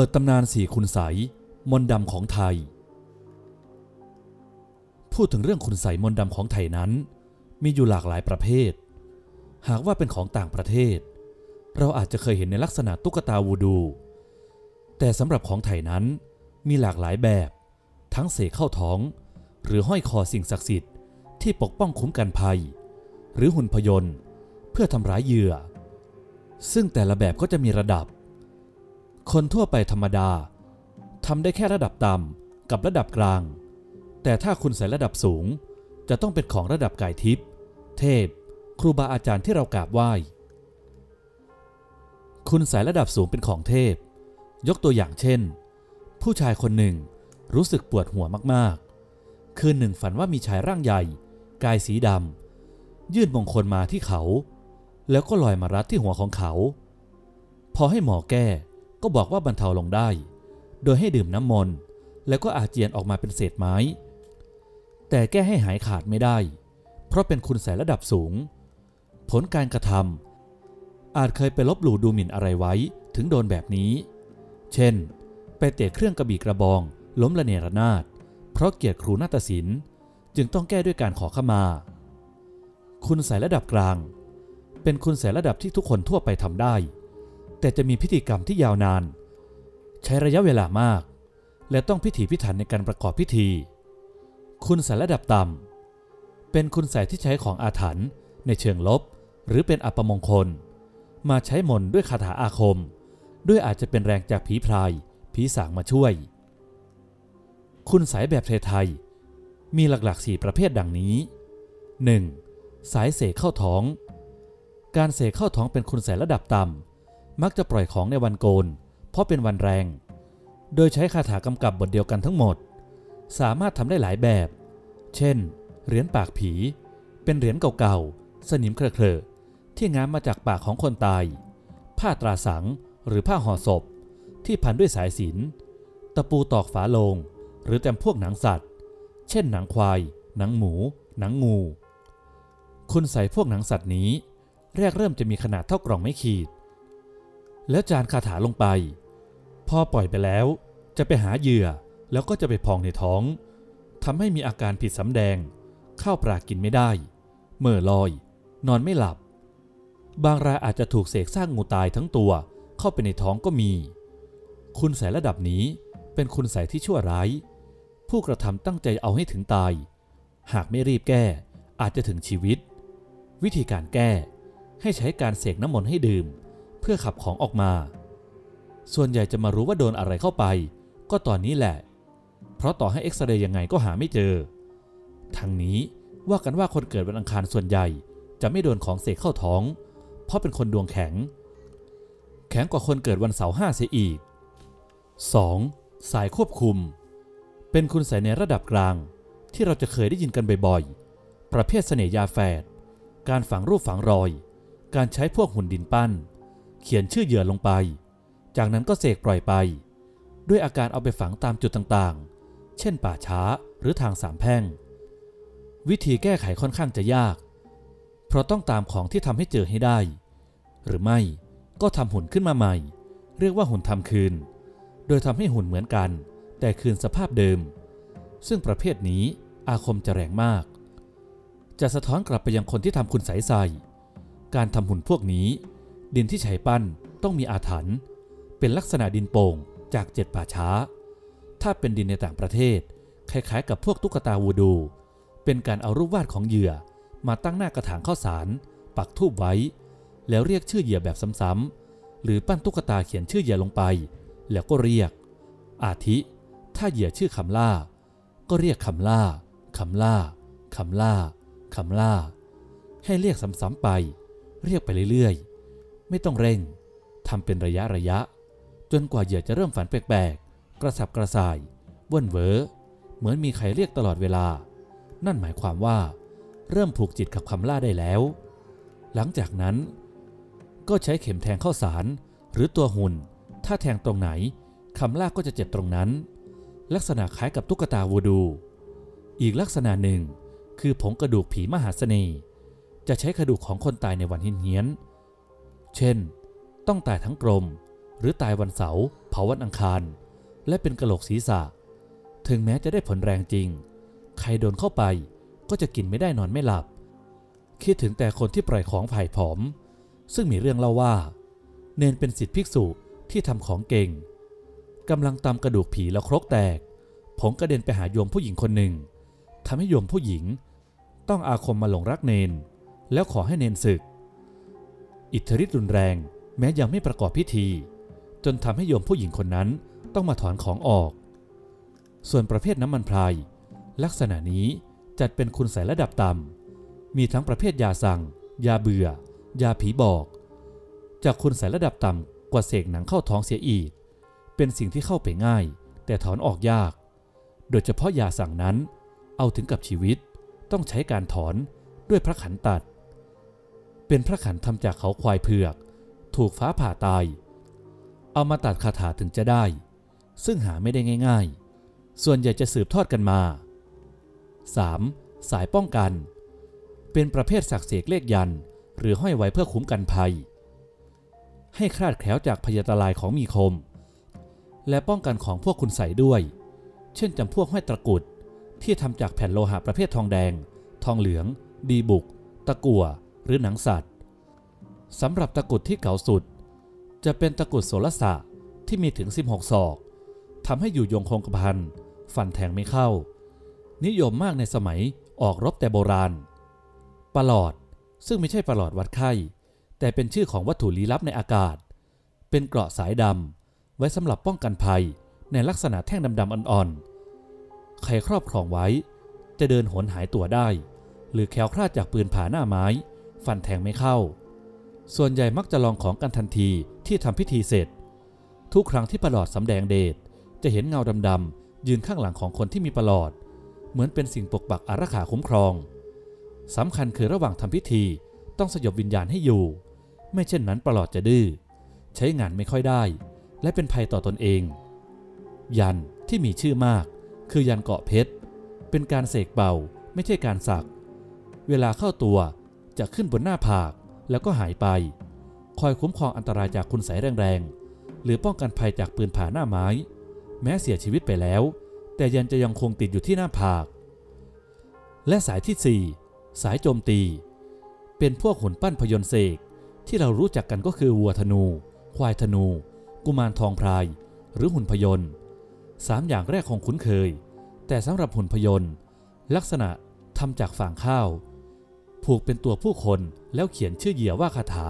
ปิดตำนานสี่คุณใสมนดำของไทย พูดถึงเรื่องคุณใสมนดำของไทยนั้น มีอยู่หลากหลายประเภท หากว่าเป็นของต่างประเทศ เราอาจจะเคยเห็นในลักษณะตุ๊กตาวูดู แต่สำหรับของไทยนั้นมีหลากหลายแบบ ทั้งเสกเข้าท้อง หรือห้อยคอสิ่งศักดิ์สิทธิ์ที่ปกป้องคุ้มกันภัย หรือหุ่นพยนต์ เพื่อทำร้ายเหยื่อ ซึ่งแต่ละแบบก็จะมีระดับ คนทั่วไปธรรมดาทำได้แค่ระดับต่ำกับระดับกลาง แต่ถ้าคุณใส่ระดับสูง จะต้องเป็นของระดับกายทิพย์เทพ ครูบาอาจารย์ที่เรากราบไหว้ คุณใส่ระดับสูงเป็นของเทพ ยกตัวอย่างเช่น ผู้ชายคนหนึ่งรู้สึกปวดหัวมากๆ คืนหนึ่งฝันว่ามีชายร่างใหญ่ กายสีดำยื่นมงคลมาที่เขา แล้วก็ลอยมารัดที่หัวของเขา พอให้หมอแก้ ก็บอกว่าบรรเทาลงได้ โดยให้ดื่มน้ำมนต์แล้วก็อาเจียนออกมาเป็นเศษไม้ แต่แก้ให้หายขาดไม่ได้ เพราะเป็นคุณใสระดับสูง ผลการกระทำอาจเคยไปลบหลู่ดูหมิ่นอะไรไว้ถึงโดนแบบนี้ เช่น ไปเตะเครื่องกระบี่กระบอง ล้มระเนรนาดเพราะเกลียดครูนาฏศิลป์จึงต้องแก้ด้วยการขอขมา คุณใสระดับกลาง เป็นคุณใสระดับที่ทุกคนทั่วไปทำได้ แต่จะมีพิธีกรรมที่ยาวนาน ใช้ระยะเวลามาก และต้องพิถีพิถันในการประกอบพิธี คุณใสยระดับต่ำเป็นคุณใสยที่ใช้ของอาถรรพ์ในเชิงลบ หรือเป็นอัปมงคล มาใช้มนด้วยคาถาอาคม ด้วยอาจจะเป็นแรงจากผีพราย ผีสางมาช่วย คุณสายแบบไทยๆมีหลักๆสี่ประเภทดังนี้ 1. สายเสกเข้าท้อง การเสกเข้าท้องเป็นคุณสายระดับต่ำ มักจะปล่อยของในวันโกน เพราะเป็นวันแรง โดยใช้คาถากำกับบทเดียวกันทั้งหมด สามารถทำได้หลายแบบ เช่น เหรียญปากผี เป็นเหรียญเก่าๆ สนิมเคลอะๆที่ง้ามมาจากปากของคนตาย ผ้าตราสังหรือผ้าห่อศพ ที่พันด้วยสายสิญจนตะปูตอกฝาโลง หรือแตมพวกหนังสัตว์ เช่นหนังควาย หนังหมู หนังงู คุณใส่พวกหนังสัตว์นี้ แรกเริ่มจะมีขนาดเท่ากล่องไม่ขีด แล้วจานคาถาลงไป พอปล่อยไปแล้ว จะไปหาเหยื่อแล้วก็จะไปพองในท้องทำให้มีอาการผิดสำแดง ข้าวปลากินไม่ได้ เมื่อลอย นอนไม่หลับ บางรายอาจจะถูกเสกสร้างงูตายทั้งตัวเข้าไปในท้องก็มี คุณใส่ระดับนี้เป็นคุณใส่ที่ชั่วร้าย ผู้กระทำตั้งใจเอาให้ถึงตาย หากไม่รีบแก้อาจจะถึงชีวิต วิธีการแก้ให้ใช้การเสกน้ำมนต์ให้ดื่ม พื่อขับของออกมา ส่วนใหญ่จะมารู้ว่าโดนอะไรเข้าไป ก็ตอนนี้แหละ เพราะต่อให้เอ็กซเรย์ยังไงก็หาไม่เจอ ทั้งนี้ว่ากันว่าคนเกิดวันอังคารส่วนใหญ่ จะไม่โดนของเสกเข้าท้อง เพราะเป็นคนดวงแข็ง แข็งกว่าคนเกิดวันเสาร์ห้าเสียอีก 2. สายควบคุม เป็นคุณใส่ในระดับกลาง ที่เราจะเคยได้ยินกันบ่อยๆ ประเภทเสน่ยาแฝด การฝังรูปฝังรอย การใช้พวกหุ่นดินปั้น เขียนชื่อเหยื่อลงไป จากนั้นก็เสกปล่อยไป ด้วยอาการเอาไปฝังตามจุดต่างๆ เช่นป่าช้าหรือทางสามแพร่ง วิธีแก้ไขค่อนข้างจะยาก เพราะต้องตามของที่ทำให้เจอให้ได้ หรือไม่ก็ทำหุ่นขึ้นมาใหม่ เรียกว่าหุ่นทำคืน โดยทำให้หุ่นเหมือนกัน แต่คืนสภาพเดิม ซึ่งประเภทนี้อาคมจะแรงมาก จะสะท้อนกลับไปยังคนที่ทำคุณใสใส่ การทำหุ่นพวกนี้ ดินที่ใช้ปั้นต้องมีอาถรรพ์เป็นลักษณะดินโป่งจากเจ็ดป่าช้า ถ้าเป็นดินในต่างประเทศ คล้ายๆ กับพวกตุ๊กตาวูดู เป็นการเอารูปวาดของเหยื่อมาตั้งหน้ากระถางข้าวสาร ปักทูบไว้ แล้วเรียกชื่อเหยื่อแบบซ้ำๆหรือปั้นตุ๊กตาเขียนชื่อเหยื่อลงไป แล้วก็เรียก อาทิ ถ้าเหยื่อชื่อคำล่า ก็เรียกคำล่าคำล่าคำล่าคำล่า ให้เรียกซ้ำๆไป เรียกไปเรื่อยๆ ไม่ต้องเร่งทำเป็นระยะระยะ จนกว่าเหยื่อจะเริ่มฝันแปลกๆ กระสับกระส่ายว่นเวอเหมือนมีใครเรียกตลอดเวลา นั่นหมายความว่า เริ่มผูกจิตกับคำล่าได้แล้ว หลังจากนั้น ก็ใช้เข็มแทงเข้าสารหรือตัวหุ่น ถ้าแทงตรงไหนคำล่าก็จะเจ็บตรงนั้น ลักษณะคล้ายกับตุ๊กตาวูดู อีกลักษณะหนึ่ง คือผงกระดูกผีมหาเสน่ห์จะใช้กระดูกของคนตายในวันเฮี้ยนๆ เช่น ต้องตายทั้งกลม หรือตายวันเสาร์เผาวันอังคาร และเป็นกระโหลกศีรษะ ถึงแม้จะได้ผลแรงจริง ใครโดนเข้าไปก็จะกินไม่ได้นอนไม่หลับ คิดถึงแต่คนที่ปล่อยของผ่ายผอม ซึ่งมีเรื่องเล่าว่า เนนเป็นสิทธิภิกษุที่ทำของเก่งกำลังตำกระดูกผีแล้วครกแตกผงกระเด็นไปหาโยมผู้หญิงคนหนึ่งทำให้โยมผู้หญิง ต้องอาคมมาหลงรักเนน แล้วขอให้เนนศึก อิทธิฤทธิ์รุนแรง แม้ยังไม่ประกอบพิธี จนทำให้โยมผู้หญิงคนนั้นต้องมาถอนของออก ส่วนประเภทน้ำมันพราย ลักษณะนี้จัดเป็นคุณใส่ระดับต่ำมีทั้งประเภทยาสั่ง ยาเบื่อ ยาผีบอก จากคุณใส่ระดับต่ำกว่าเสกหนังเข้าท้องเสียอีก เป็นสิ่งที่เข้าไปง่าย แต่ถอนออกยาก โดยเฉพาะยาสั่งนั้น เอาถึงกับชีวิตต้องใช้การถอนด้วยพระขันตัด เป็นพระขันทำจากเขาควายเผือก ถูกฟ้าผ่าตาย เอามาตัดคาถาถึงจะได้ ซึ่งหาไม่ได้ง่าย ๆ ส่วนใหญ่จะสืบทอดกันมา 3. สายป้องกัน เป็นประเภทสักเสกเลขยัน หรือห้อยไว้เพื่อคุ้มกันภัย ให้คลาดแคล้วจากพยาตรายของมีคม และป้องกันของพวกคุณใส่ด้วย เช่นจำพวกห้อยตะกุดที่ทำจากแผ่นโลหะประเภททองแดง ทองเหลือง ดีบุก ตะกั่ว หรือหนังสัตว์สำหรับตะกุดที่เก่าสุด จะเป็นตะกุดโสรสะที่มีถึง 16 ศอกทำให้อยู่ยงคงกระพันฟันแทงไม่เข้า นิยมมากในสมัยออกรบแต่โบราณประหลอดซึ่งไม่ใช่ประหลอดวัดไข้ แต่เป็นชื่อของวัตถุลี้ลับในอากาศ เป็นเกราะสายดำไว้สำหรับป้องกันภัยในลักษณะแท่งดำๆอ่อนๆ ใครครอบครองไว้ จะเดินหนหายตัวได้ หรือแคล้วคลาดจากปืนผ่าหน้าไม้ ฟันแทงไม่เข้า ส่วนใหญ่มักจะลองของกันทันทีที่ทำพิธีเสร็จ ทุกครั้งที่ประหลอดสำแดงเดชจะเห็นเงาดำๆยืนข้างหลังของคนที่มีประหลอด เหมือนเป็นสิ่งปกปักอารักขาคุ้มครองสำคัญคือระหว่างทำพิธีต้องสยบวิญญาณให้อยู่ ไม่เช่นนั้นประหลอดจะดื้อใช้งานไม่ค่อยได้ และเป็นภัยต่อตนเอง ยันที่มีชื่อมาก คือยันเกาะเพชร เป็นการเสกเบาไม่ใช่การสัก เวลาเข้าตัว จะขึ้นบนหน้าผากแล้วก็หายไป คอยคุ้มครองอันตรายจากคุณใสยแรงๆ หรือป้องกันภัยจากปืนผ่าหน้าไม้ แม้เสียชีวิตไปแล้ว แต่ยันจะยังคงติดอยู่ที่หน้าผาก และสายที่ 4 สายโจมตี เป็นพวกหุ่นปั้นพยนต์เสกที่เรารู้จักกันก็คือวัวธนู ควายธนู กุมารทองพราย หรือหุ่นพยนต์สามอย่างแรกคงคุ้นเคย แต่สำหรับหุ่นพยนต์ลักษณะทำจากฝางข้าว ผูกเป็นตัวผู้คนแล้วเขียนชื่อเหยี่ยว่าคาถา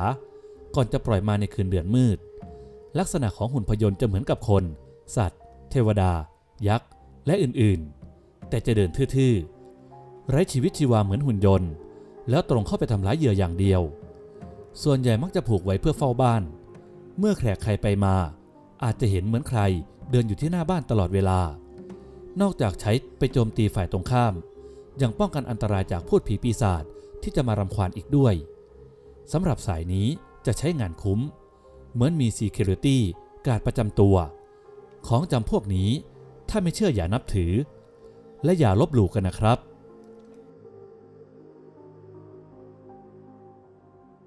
ก่อนจะปล่อยมาในคืนเดือนมืด ลักษณะของหุ่นพยนต์จะเหมือนกับคน สัตว์ เทวดา ยักษ์ และอื่นๆ แต่จะเดินทื่อๆ ไร้ชีวิตชีวาเหมือนหุ่นยนต์ แล้วตรงเข้าไปทำร้ายเหยื่ออย่างเดียว ส่วนใหญ่มักจะผูกไว้เพื่อเฝ้าบ้าน เมื่อแขกใครไปมา อาจจะเห็นเหมือนใครเดินอยู่ที่หน้าบ้านตลอดเวลา นอกจากใช้ไปโจมตีฝ่ายตรงข้าม ยังป้องกันอันตรายจากพูดผีปีศาจ ที่จะมารำควานอีกด้วยสำหรับสายนี้จะใช้งานคุ้ม เหมือนมี Security การประจำตัว ของจำพวกนี้ถ้าไม่เชื่ออย่านับถือ และอย่าลบหลู่กันนะครับ